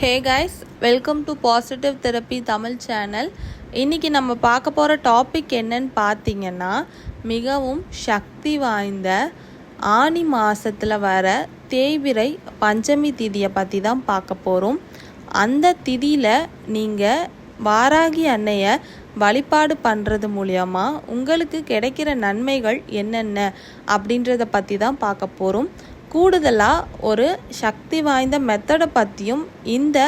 Hey guys welcome to positive therapy Tamil channel இன்றைக்கி நம்ம பார்க்க போகிற டாபிக் என்னன்னு பார்த்தீங்கன்னா மிகவும் சக்தி வாய்ந்த ஆனி மாதத்தில் வர தேய்விரை பஞ்சமி திதியை பற்றி தான் பார்க்க போகிறோம் அந்த திதியில் நீங்கள் வாராகி அன்னையை வழிபாடு பண்ணுறது மூலியமாக உங்களுக்கு கிடைக்கிற நன்மைகள் என்னென்ன அப்படின்றத பற்றி தான் பார்க்க போகிறோம் கூடுதலாக ஒரு சக்தி வாய்ந்த மெத்தடை பற்றியும் இந்த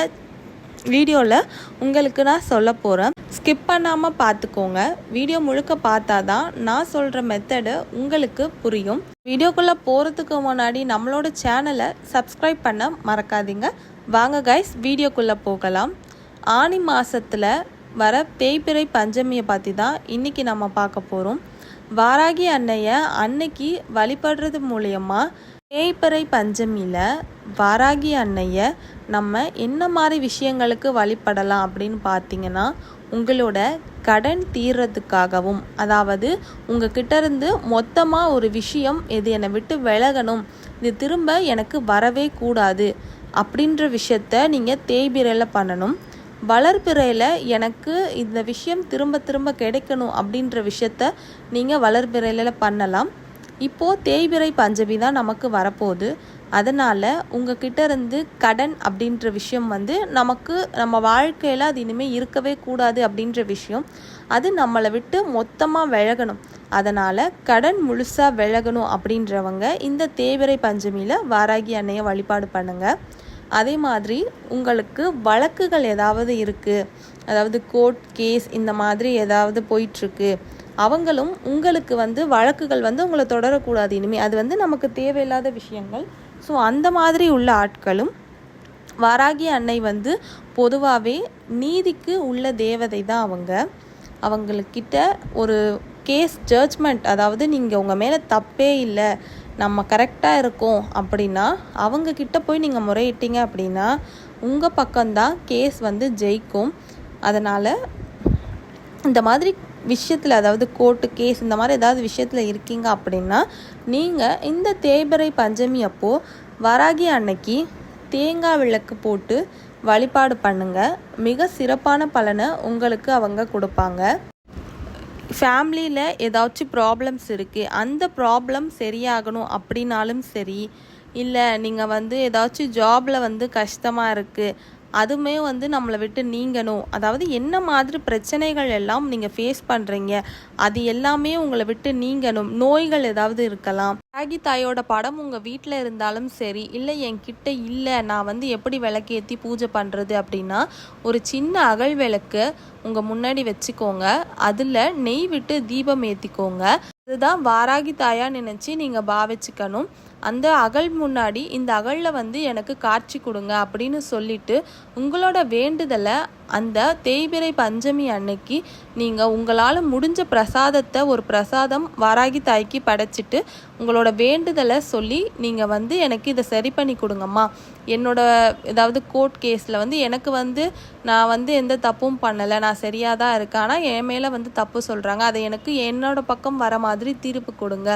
வீடியோவில் உங்களுக்கு நான் சொல்ல போகிறேன் ஸ்கிப் பண்ணாமல் பார்த்துக்கோங்க வீடியோ முழுக்க பார்த்தா தான் நான் சொல்கிற மெத்தடு உங்களுக்கு புரியும். வீடியோக்குள்ளே போகிறதுக்கு முன்னாடி நம்மளோட சேனலை சப்ஸ்கிரைப் பண்ண மறக்காதீங்க. வாங்க கைஸ் வீடியோக்குள்ளே போகலாம். ஆனி மாதத்தில் வர பேய்பிறை பஞ்சமியை பற்றி தான் இன்றைக்கி நம்ம பார்க்க போகிறோம் வாராகி அன்னையை அன்னைக்கு வழிபடுறது மூலயமா தேய்பிறை பஞ்சமியில் வாராகி அன்னையை நம்ம என்ன மாதிரி விஷயங்களுக்கு வழிபடலாம் அப்படின்னு பார்த்தீங்கன்னா உங்களோட கடன் தீர்றதுக்காகவும் அதாவது உங்ககிட்ட இருந்து மொத்தமாக ஒரு விஷயம் இது என்னை விட்டு விலகணும் இது திரும்ப எனக்கு வரவே கூடாது அப்படின்ற விஷயத்த நீங்கள் தேய்பிறையில் பண்ணணும். வளர்பிறையில் எனக்கு இந்த விஷயம் திரும்ப திரும்ப கிடைக்கணும் அப்படின்ற விஷயத்த நீங்கள் வளர்பிறையில் பண்ணலாம். இப்போது தேய்பிறை பஞ்சமி தான் நமக்கு வரப்போகுது. அதனால் உங்ககிட்ட இருந்து கடன் அப்படின்ற விஷயம் வந்து நமக்கு நம்ம வாழ்க்கையில் அது இனிமேல் இருக்கவே கூடாது அப்படின்ற விஷயம். அது நம்மளை விட்டு மொத்தமாக விலகணும். அதனால் கடன் முழுசாக விலகணும் அப்படின்றவங்க இந்த தேவிரை பஞ்சமியில் வாராகி அன்னையை வழிபாடு பண்ணுங்கள் அதே மாதிரி உங்களுக்கு வழக்குகள் ஏதாவது இருக்குது அதாவது கோர்ட் கேஸ் இந்த மாதிரி ஏதாவது போயிட்டுருக்கு அவங்களும் உங்களுக்கு வந்து வழக்குகள் வந்து உங்களை தொடரக்கூடாது இனிமேல் அது வந்து நமக்கு தேவையில்லாத விஷயங்கள். ஸோ அந்த மாதிரி உள்ள ஆட்களும் வாராகி அன்னை வந்து பொதுவாகவே நீதிக்கு உள்ள தேவதை தான் அவங்க. அவங்களுக்கிட்ட ஒரு கேஸ் ஜட்ஜ்மெண்ட் அதாவது நீங்கள் உங்கள் மேலே தப்பே இல்லை நம்ம கரெக்டாக இருக்கோம் அப்படின்னா அவங்கக்கிட்ட போய் நீங்கள் முறையிட்டீங்க அப்படின்னா உங்கள் பக்கம்தான் கேஸ் வந்து ஜெயிக்கும். அதனால் இந்த மாதிரி விஷயத்தில் அதாவது கோர்ட்டு கேஸ் இந்த மாதிரி ஏதாவது விஷயத்தில் இருக்கீங்க அப்படின்னா நீங்கள் இந்த தேய்பிறை பஞ்சமி அப்போது வராகி அன்னைக்கு தேங்காய் விளக்கு போட்டு வழிபாடு பண்ணுங்கள் மிக சிறப்பான பலனை உங்களுக்கு அவங்க கொடுப்பாங்க. ஃபேமிலியில் ஏதாச்சும் ப்ராப்ளம்ஸ் இருக்குது அந்த ப்ராப்ளம் சரியாகணும் அப்படின்னாலும் சரி இல்லை நீங்கள் வந்து ஏதாச்சும் ஜாபில் வந்து கஷ்டமாக இருக்குது அதுவுமே வந்து நம்மளை விட்டு நீங்கணும். அதாவது என்ன மாதிரி பிரச்சனைகள் எல்லாம் நீங்கள் ஃபேஸ் பண்ணுறீங்க அது எல்லாமே உங்களை விட்டு நீங்கணும். நோய்கள் ஏதாவது இருக்கலாம். ராகி தாயோட படம் உங்கள் வீட்டில் இருந்தாலும் சரி இல்லை என்கிட்ட இல்லை நான் வந்து எப்படி விளக்கேற்றி பூஜை பண்ணுறது அப்படின்னா ஒரு சின்ன அகல் விளக்கு உங்கள் முன்னாடி வச்சுக்கோங்க. அதில் நெய் விட்டு தீபம் ஏற்றிக்கோங்க அதுதான் வாராகி தாயா நினச்சி நீங்கள் பாவிச்சுக்கணும். அந்த அகல் முன்னாடி இந்த அகலில் வந்து எனக்கு காட்சி கொடுங்க அப்படின்னு சொல்லிட்டு உங்களோட வேண்டுதலை அந்த தேய்பிரை பஞ்சமி அன்னைக்கு நீங்கள் உங்களால் முடிஞ்ச பிரசாதத்தை ஒரு பிரசாதம் வராகி தாய்க்கு படைச்சிட்டு உங்களோட வேண்டுதலை சொல்லி நீங்கள் வந்து எனக்கு இதை சரி பண்ணி கொடுங்கம்மா. என்னோட ஏதாவது கோர்ட் கேஸில் வந்து எனக்கு வந்து நான் வந்து எந்த தப்பும் பண்ணலை நான் சரியாக தான் இருக்கேன். ஆனால் என் மேலே வந்து தப்பு சொல்கிறாங்க அதை எனக்கு என்னோட பக்கம் வர மாதிரி தீர்ப்பு கொடுங்க.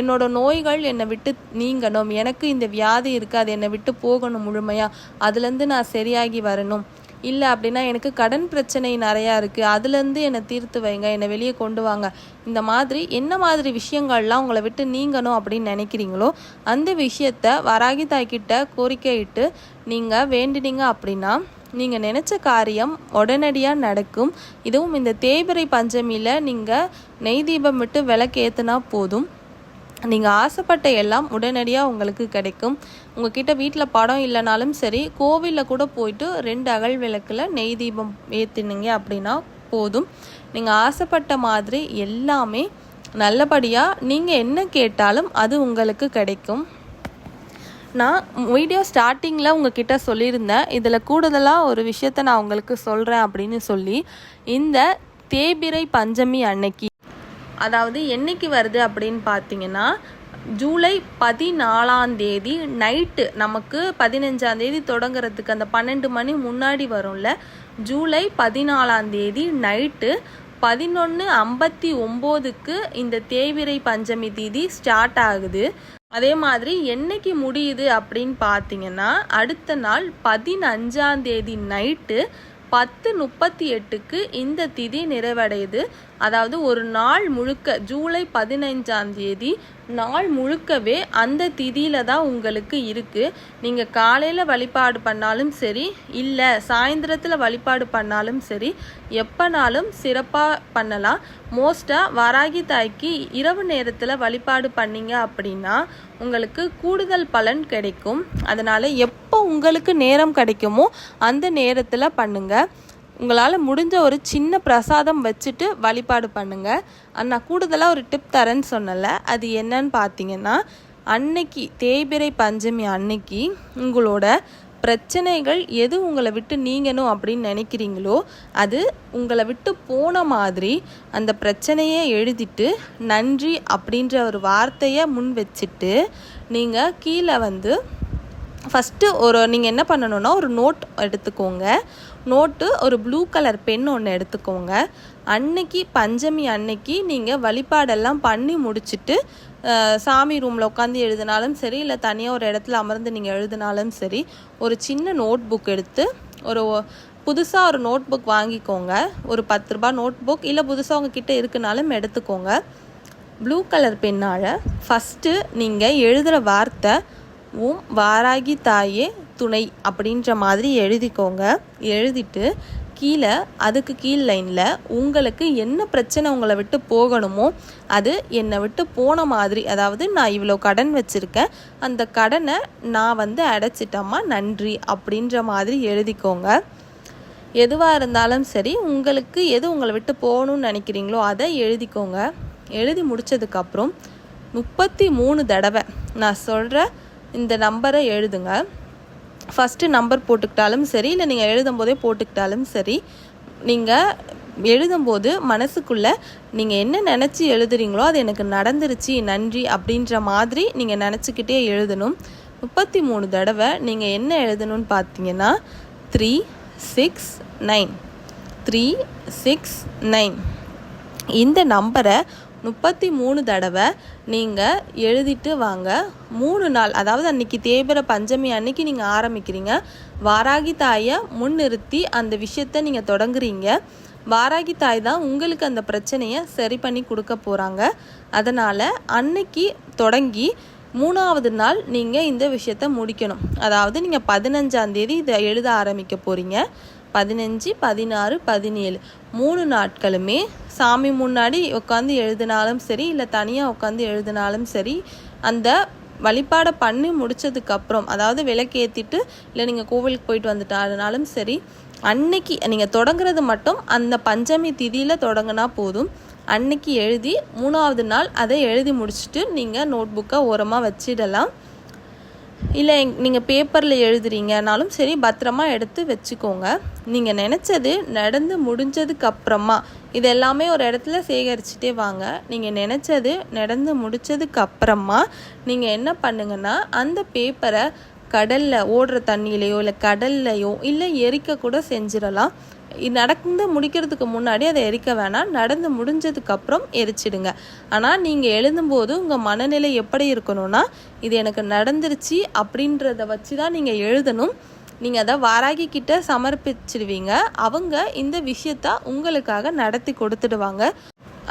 என்னோட நோய்கள் என்னை விட்டு நீங்கணும். எனக்கு இந்த வியாதி இருக்குது. அது என்னை விட்டு போகணும் முழுமையாக அதுலேருந்து நான் சரியாகி வரணும். இல்லை அப்படின்னா எனக்கு கடன் பிரச்சனை நிறையா இருக்குது அதுலேருந்து என்னை தீர்த்து வைங்க. என்னை வெளியே கொண்டு வாங்க. இந்த மாதிரி என்ன மாதிரி விஷயங்கள்லாம் உங்களை விட்டு நீங்கணும் அப்படின்னு நினைக்கிறீங்களோ அந்த விஷயத்த வராகி தாய்கிட்ட கோரிக்கையிட்டு நீங்கள் வேண்டினீங்க அப்படின்னா நீங்கள் நினச்ச காரியம் உடனடியாக நடக்கும். இதுவும் இந்த தேய்பிரை பஞ்சமியில் நீங்கள் நெய் தீபம் விட்டு விளக்கேற்றுனா போதும். நீங்கள் ஆசைப்பட்ட எல்லாம் உடனடியாக உங்களுக்கு கிடைக்கும். உங்ககிட்ட வீட்டில் படம் இல்லைனாலும் சரி கோவிலில் கூட போயிட்டு ரெண்டு அகல் விளக்கில் நெய் தீபம் ஏற்றினீங்க அப்படின்னா போதும். நீங்கள் ஆசைப்பட்ட மாதிரி எல்லாமே நல்லபடியாக நீங்கள் என்ன கேட்டாலும் அது உங்களுக்கு கிடைக்கும். நான் வீடியோ ஸ்டார்டிங்கில் உங்ககிட்ட சொல்லியிருந்தேன். இதில் கூடுதலாக ஒரு விஷயத்த நான் உங்களுக்கு சொல்கிறேன் அப்படின்னு சொல்லி. இந்த தேபிரை பஞ்சமி அன்னைக்கு அதாவது என்னைக்கு வருது அப்படின்னு பார்த்தீங்கன்னா ஜூலை பதினாலாம் தேதி நைட்டு நமக்கு பதினஞ்சாம் தேதி தொடங்குறதுக்கு அந்த பன்னெண்டு மணி முன்னாடி வரும்ல ஜூலை பதினாலாம் தேதி நைட்டு பதினொன்று ஐம்பத்தி ஒம்போதுக்கு இந்த தேவிரை பஞ்சமி தீதி ஸ்டார்ட் ஆகுது. அதே மாதிரி என்னைக்கு முடியுது அப்படின்னு பார்த்தீங்கன்னா அடுத்த நாள் பதினஞ்சாம் தேதி நைட்டு பத்து முப்பத்தி எட்டுக்கு இந்த திதி நிறைவடையுது. அதாவது ஒரு நாள் முழுக்க ஜூலை பதினைஞ்சாம் தேதி நாள் முழுக்கவே அந்த திதியில தான் உங்களுக்கு இருக்குது நீங்கள் காலையில் வழிபாடு பண்ணாலும் சரி இல்லை சாயந்தரத்தில் வழிபாடு பண்ணாலும் சரி எப்போனாலும் சிறப்பாக பண்ணலாம். மோஸ்ட்டாக வராகி தாய்க்கு இரவு நேரத்தில் வழிபாடு பண்ணீங்க அப்படின்னா உங்களுக்கு கூடுதல் பலன் கிடைக்கும். அதனால் எப்போ உங்களுக்கு நேரம் கிடைக்குமோ அந்த நேரத்தில் பண்ணுங்கள் உங்களால் முடிஞ்ச ஒரு சின்ன பிரசாதம் வச்சுட்டு வழிபாடு பண்ணுங்கள் நான் கூடுதலாக ஒரு டிப் தரேன்னு சொன்னல அது என்னன்னு பார்த்தீங்கன்னா அன்னைக்கு தேய்பிரை பஞ்சமி அன்னைக்கு உங்களோட பிரச்சனைகள் எது உங்களை விட்டு நீங்கணும் அப்படின்னு நினைக்கிறீங்களோ அது உங்களை விட்டு போன மாதிரி அந்த பிரச்சனையை எழுதிட்டு நன்றி அப்படின்ற ஒரு வார்த்தையை முன் வச்சுட்டு நீங்கள் கீழே வந்து ஃபஸ்ட்டு ஒரு நீங்கள் என்ன பண்ணணுன்னா ஒரு நோட் எடுத்துக்கோங்க. நோட்டு ஒரு ப்ளூ கலர் பென் ஒன்று எடுத்துக்கோங்க. அன்னைக்கு பஞ்சமி அன்னைக்கு நீங்கள் வழிபாடெல்லாம் பண்ணி முடிச்சுட்டு சாமி ரூமில் உட்காந்து எழுதினாலும் சரி இல்லை தனியாக ஒரு இடத்துல அமர்ந்து நீங்கள் எழுதினாலும் சரி ஒரு சின்ன நோட் புக் எடுத்து ஒரு புதுசாக ஒரு நோட் புக் வாங்கிக்கோங்க. ஒரு பத்து ரூபா நோட் புக் இல்லை புதுசாக உங்ககிட்ட இருக்குனாலும் எடுத்துக்கோங்க. ப்ளூ கலர் பெண்ணால் ஃபஸ்ட்டு நீங்கள் எழுதுகிற வார்த்தை உம் வாராகி தாயே துணை அப்படின்ற மாதிரி எழுதிக்கோங்க. எழுதிட்டு கீழே அதுக்கு கீழ் லைனில் உங்களுக்கு என்ன பிரச்சனை உங்களை விட்டு போகணுமோ அது என்னை விட்டு போன மாதிரி அதாவது நான் இவ்வளோ கடன் வச்சுருக்கேன் அந்த கடனை நான் வந்து அடைச்சிட்டம்மா நன்றி அப்படின்ற மாதிரி எழுதிக்கோங்க. எதுவாக இருந்தாலும் சரி உங்களுக்கு எது உங்களை விட்டு போகணும்னு நினைக்கிறீங்களோ அதை எழுதிக்கோங்க. எழுதி முடித்ததுக்கப்புறம் முப்பத்தி மூணு தடவை நான் சொல்கிற இந்த நம்பரை எழுதுங்க. ஃபஸ்ட்டு நம்பர் போட்டுக்கிட்டாலும் சரி இல்லை நீங்கள் எழுதும் போதே போட்டுக்கிட்டாலும் சரி நீங்கள் எழுதும்போது மனசுக்குள்ளே நீங்கள் என்ன நினச்சி எழுதுறீங்களோ அது எனக்கு நடந்துருச்சு நன்றி அப்படின்ற மாதிரி நீங்கள் நினச்சிக்கிட்டே எழுதணும். முப்பத்தி மூணு தடவை நீங்கள் என்ன எழுதணும்னு பார்த்தீங்கன்னா three six nine three six nine இந்த நம்பரை முப்பத்தி மூணு தடவை நீங்கள் எழுதிட்டு வாங்க. மூணு நாள் அதாவது அன்றைக்கி தேய்பிர பஞ்சமி அன்னைக்கு நீங்கள் ஆரம்பிக்கிறீங்க. வாராகி தாயை முன்னிறுத்தி அந்த விஷயத்த நீங்கள் தொடங்குறீங்க. வாராகி தாய் தான் உங்களுக்கு அந்த பிரச்சனையை சரி பண்ணி கொடுக்க போகிறாங்க அதனால் அன்னைக்கு தொடங்கி மூணாவது நாள் நீங்கள் இந்த விஷயத்த முடிக்கணும். அதாவது நீங்கள் பதினஞ்சாந்தேதி இதை எழுத ஆரம்பிக்க போகிறீங்க பதினஞ்சு பதினாறு பதினேழு. மூணு நாட்களுமே சாமி முன்னாடி உட்காந்து எழுதினாலும் சரி இல்லை தனியாக உட்காந்து எழுதினாலும் சரி அந்த வழிபாடை பண்ணி முடித்ததுக்கப்புறம் அதாவது விளக்கேற்றிட்டு இல்லை நீங்கள் கோவிலுக்கு போயிட்டு வந்துட்டாருனாலும் சரி அன்னைக்கு நீங்கள் தொடங்குறது மட்டும் அந்த பஞ்சமி திதியில் தொடங்கினா போதும். அன்னைக்கு எழுதி மூணாவது நாள் அதை எழுதி முடிச்சுட்டு நீங்கள் நோட் புக்கை ஓரமாக வச்சிடலாம். இல்லை நீங்கள் பேப்பரில் எழுதுறீங்கனாலும் சரி பத்திரமா எடுத்து வச்சுக்கோங்க. நீங்கள் நினச்சது நடந்து முடிஞ்சதுக்கப்புறமா இதெல்லாமே இது எல்லாமே ஒரு இடத்துல சேகரிச்சுட்டே வாங்க. நீங்கள் நினச்சது நடந்து முடித்ததுக்கப்புறமா நீங்கள் என்ன பண்ணுங்கன்னா அந்த பேப்பரை கடலில் ஓடுற தண்ணியிலையோ இல்லை கடல்லையோ இல்லை எரிக்க கூட செஞ்சிடலாம். நடந்து முடிக்கிறதுக்கு முன்னாடி அதை எரிக்க வேணாம். நடந்து முடிஞ்சதுக்கப்புறம் எரிச்சிடுங்க. ஆனால் நீங்கள் எழுதும்போது உங்கள் மனநிலை எப்படி இருக்கணும்னா இது எனக்கு நடந்துருச்சு அப்படின்றத வச்சு தான் நீங்கள் எழுதணும். நீங்கள் அதை வாராகி கிட்ட சமர்ப்பிச்சிடுவீங்க. அவங்க இந்த விஷயத்த உங்களுக்காக நடத்தி கொடுத்துடுவாங்க.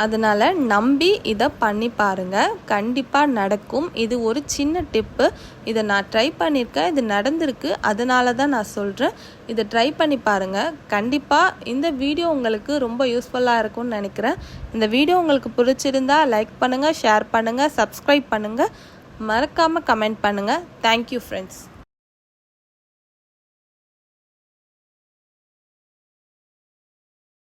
அதனால் நம்பி இதை பண்ணி பாருங்கள் கண்டிப்பாக நடக்கும். இது ஒரு சின்ன டிப்பு இதை நான் ட்ரை பண்ணியிருக்கேன் இது நடந்திருக்கு. அதனால தான் நான் சொல்கிறேன் இதை ட்ரை பண்ணி பாருங்கள் கண்டிப்பாக இந்த வீடியோ உங்களுக்கு ரொம்ப யூஸ்ஃபுல்லாக இருக்கும்னு நினைக்கிறேன். இந்த வீடியோ உங்களுக்கு பிடிச்சிருந்தா லைக் பண்ணுங்கள் ஷேர் பண்ணுங்கள் சப்ஸ்கிரைப் பண்ணுங்கள் மறக்காமல் கமெண்ட் பண்ணுங்கள் தேங்க்யூ ஃப்ரெண்ட்ஸ்